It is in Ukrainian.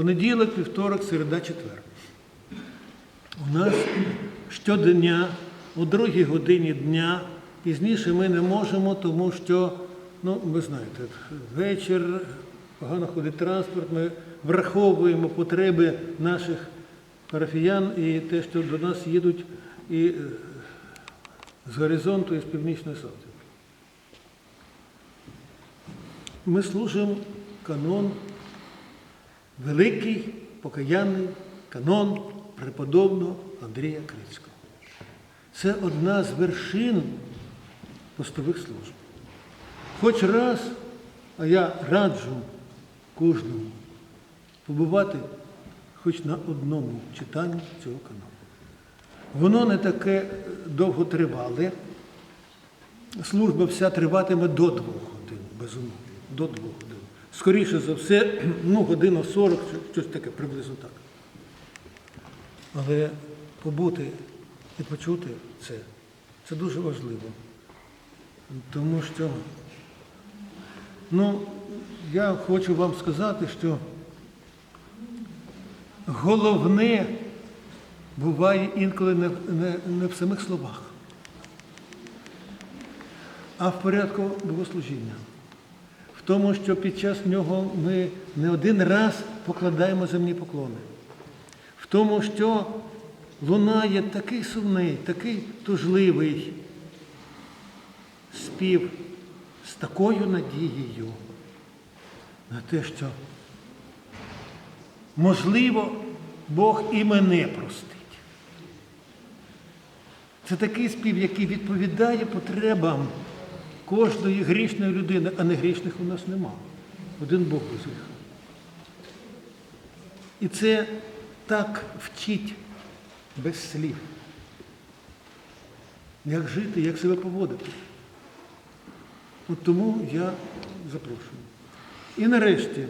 Понеділок, вівторок, середа, четвер. У нас щодня о другій годині дня, пізніше ми не можемо, тому що, ну, ви знаєте, вечір, погано ходить транспорт, ми враховуємо потреби наших парафіян і те, що до нас їдуть і е, з горизонту, і з північної Савки. Ми служимо канон, великий покаянний канон преподобного Андрія Крицького. Це одна з вершин постових служб. Хоч раз, а я раджу кожному побувати хоч на одному читанні цього канону. Воно не таке довготривале. Служба вся триватиме до двох годин, безумовно, до двох годин. Скоріше за все, ну, година 40, щось таке, приблизно так. Але побути і почути це, це дуже важливо. Тому що, ну, я хочу вам сказати, що головне буває інколи не, не, не в самих словах, а в порядку богослужіння. Тому, що під час нього ми не один раз покладаємо земні поклони. В тому, що лунає такий сумний, такий тужливий спів з такою надією на те, що можливо Бог і мене простить. Це такий спів, який відповідає потребам кожної грішної людини, а не грішних у нас нема. Один Бог без гріха. І це так вчить без слів. Як жити, як себе поводити. От тому я запрошую. І нарешті.